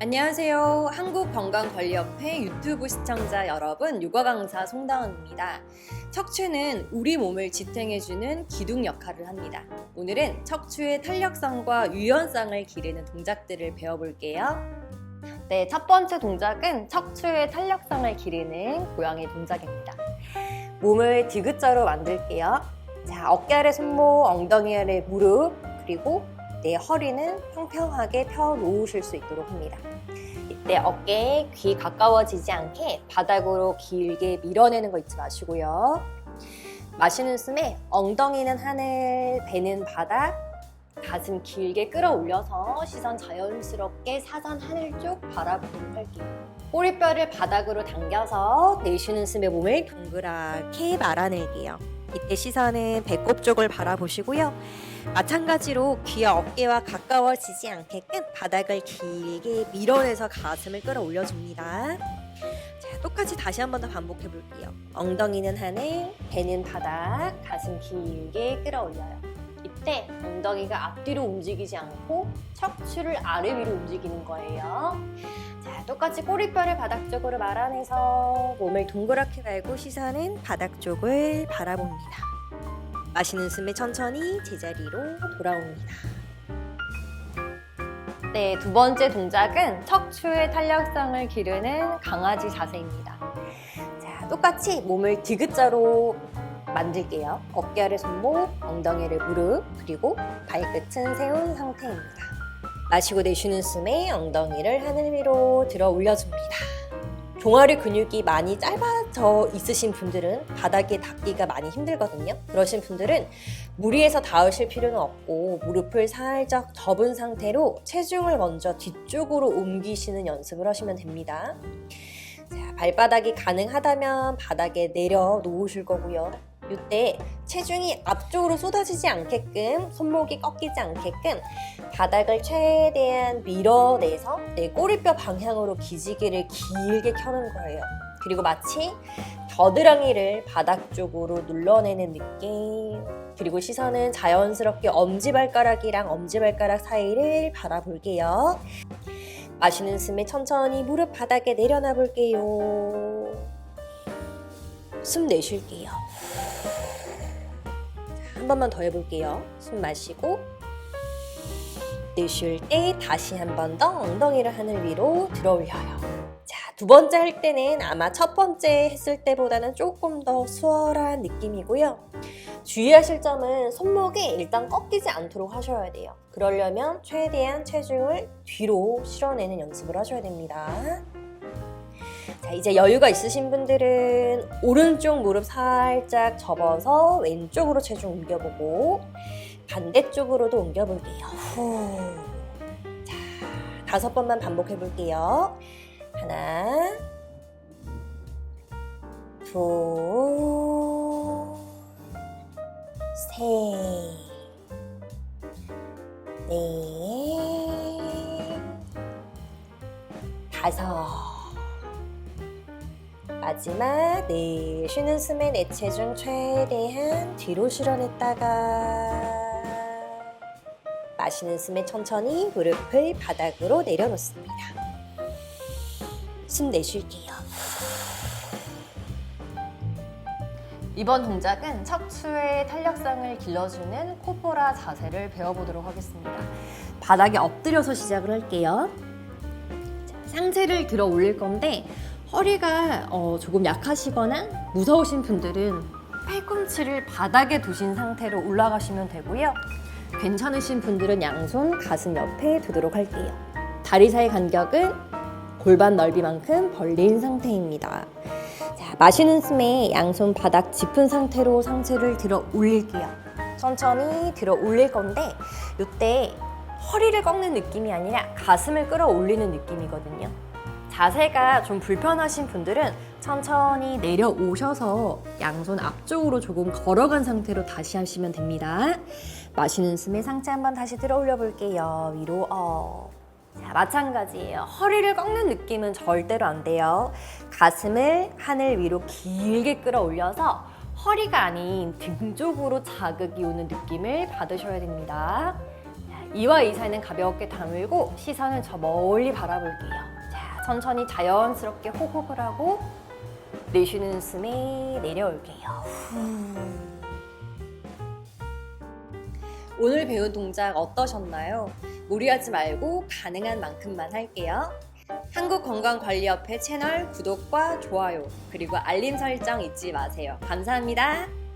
안녕하세요. 한국건강관리협회 유튜브 시청자 여러분, 육아 강사 송다은입니다. 척추는 우리 몸을 지탱해주는 기둥 역할을 합니다. 오늘은 척추의 탄력성과 유연성을 기르는 동작들을 배워볼게요. 네, 첫 번째 동작은 척추의 탄력성을 기르는 고양이 동작입니다. 몸을 디귿자로 만들게요. 자, 어깨 아래 손목, 엉덩이 아래 무릎, 그리고 내 허리는 평평하게 펴 놓으실 수 있도록 합니다. 이때 어깨에 귀 가까워지지 않게 바닥으로 길게 밀어내는 거 잊지 마시고요. 마시는 숨에 엉덩이는 하늘, 배는 바닥, 가슴 길게 끌어올려서 시선 자연스럽게 사선 하늘 쪽 바라보도록 할게요. 꼬리뼈를 바닥으로 당겨서 내쉬는 숨에 몸을 동그랗게 말아낼게요. 이때 시선은 배꼽 쪽을 바라보시고요. 마찬가지로 귀와 어깨와 가까워지지 않게끔 바닥을 길게 밀어내서 가슴을 끌어올려 줍니다. 자, 똑같이 다시 한 번 더 반복해 볼게요. 엉덩이는 하늘, 배는 바닥, 가슴 길게 끌어올려요. 이때 엉덩이가 앞뒤로 움직이지 않고 척추를 아래 위로 움직이는 거예요. 자, 똑같이 꼬리뼈를 바닥 쪽으로 말아내서 몸을 동그랗게 갈고 시선은 바닥 쪽을 바라봅니다. 마시는 숨에 천천히 제자리로 돌아옵니다. 네, 두 번째 동작은 척추의 탄력성을 기르는 강아지 자세입니다. 자, 똑같이 몸을 디귿자로 만들게요. 어깨 아래 손목, 엉덩이 아래 무릎, 그리고 발끝은 세운 상태입니다. 마시고 내쉬는 숨에 엉덩이를 하늘 위로 들어 올려줍니다. 종아리 근육이 많이 짧아져 있으신 분들은 바닥에 닿기가 많이 힘들거든요. 그러신 분들은 무리해서 닿으실 필요는 없고 무릎을 살짝 접은 상태로 체중을 먼저 뒤쪽으로 옮기시는 연습을 하시면 됩니다. 자, 발바닥이 가능하다면 바닥에 내려 놓으실 거고요. 이때 체중이 앞쪽으로 쏟아지지 않게끔 손목이 꺾이지 않게끔 바닥을 최대한 밀어내서 내 꼬리뼈 방향으로 기지개를 길게 켜는 거예요. 그리고 마치 겨드랑이를 바닥 쪽으로 눌러내는 느낌. 그리고 시선은 자연스럽게 엄지발가락이랑 엄지발가락 사이를 바라볼게요. 마시는 숨에 천천히 무릎 바닥에 내려놔 볼게요. 숨 내쉴게요. 한 번만 더 해볼게요. 숨 마시고 내쉴 때 다시 한 번 더 엉덩이를 하늘 위로 들어 올려요. 자, 두 번째 할 때는 아마 첫 번째 했을 때보다는 조금 더 수월한 느낌이고요. 주의하실 점은 손목이 일단 꺾이지 않도록 하셔야 돼요. 그러려면 최대한 체중을 뒤로 실어내는 연습을 하셔야 됩니다. 자, 이제 여유가 있으신 분들은 오른쪽 무릎 살짝 접어서 왼쪽으로 체중 옮겨보고 반대쪽으로도 옮겨볼게요. 후. 자, 다섯 번만 반복해 볼게요. 하나, 둘, 셋, 넷, 다섯. 마지막 내쉬는 숨에 내 체중 최대한 뒤로 실어냈다가 마시는 숨에 천천히 무릎을 바닥으로 내려놓습니다. 숨 내쉴게요. 이번 동작은 척추의 탄력성을 길러주는 코포라 자세를 배워보도록 하겠습니다. 바닥에 엎드려서 시작을 할게요. 자, 상체를 들어 올릴 건데 허리가 어, 조금 약하시거나 무서우신 분들은 팔꿈치를 바닥에 두신 상태로 올라가시면 되고요. 괜찮으신 분들은 양손 가슴 옆에 두도록 할게요. 다리 사이 간격은 골반 넓이만큼 벌린 상태입니다. 자, 마시는 숨에 양손 바닥 짚은 상태로 상체를 들어 올릴게요. 천천히 들어 올릴 건데 이때 허리를 꺾는 느낌이 아니라 가슴을 끌어 올리는 느낌이거든요. 자세가 좀 불편하신 분들은 천천히 내려오셔서 양손 앞쪽으로 조금 걸어간 상태로 다시 하시면 됩니다. 마시는 숨에 상체 한번 다시 들어 올려 볼게요. 위로 업. 자, 마찬가지예요. 허리를 꺾는 느낌은 절대로 안 돼요. 가슴을 하늘 위로 길게 끌어올려서 허리가 아닌 등 쪽으로 자극이 오는 느낌을 받으셔야 됩니다. 자, 이와 이 사이는 가볍게 다물고 시선은 저 멀리 바라볼게요. 자, 천천히 자연스럽게 호흡을 하고 내쉬는 숨에 내려올게요. 오늘 배운 동작 어떠셨나요? 무리하지 말고 가능한 만큼만 할게요. 한국건강관리협회 채널 구독과 좋아요, 그리고 알림 설정 잊지 마세요. 감사합니다.